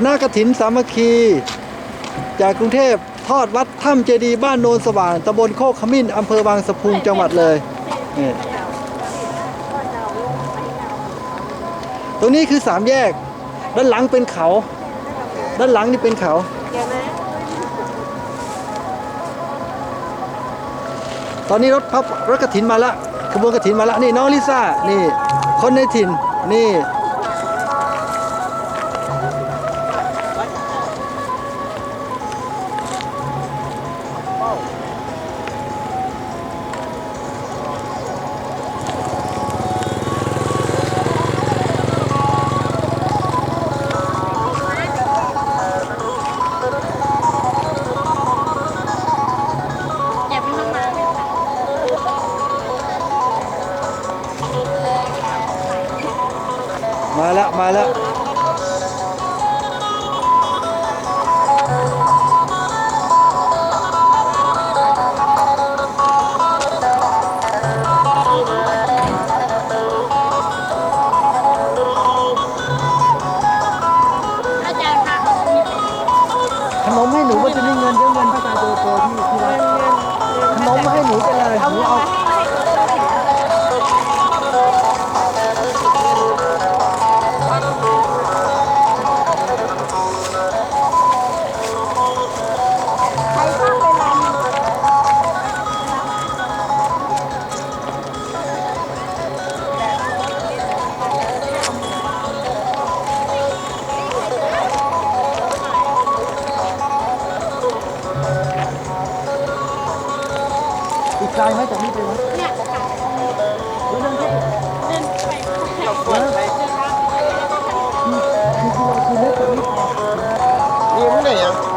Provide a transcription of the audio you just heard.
คณะกฐินสามัคคี จากกรุงเทพทอดวัดถ้ำเจดีย์บ้านโนนสว่างตำบลโคกขมิ้นอำเภอบางสะพุงจังหวัดเลยนี่ตรงนี้คือสามแยก ด้านหลังเป็นเขา ด้านหลังนี่เป็นเขาตอนนี้รถพับรถกระถินมาละขบวนกระถินมาละนี่น้องลิซ่านี่ คนในถิ่นนี่ มาแล้ว มาแล้วอาจารย์คะขนมให้หนูว่าจะมีเงินเยอะเงินพระอาจารย์โดโตที่ที่รักข กไกลไหมจากนี้ไปไหมเนี่ยค่ะแล้วนั่นก็เดินไปคือคือคือเล็กกว่านี้พอนี่มันได้ยัง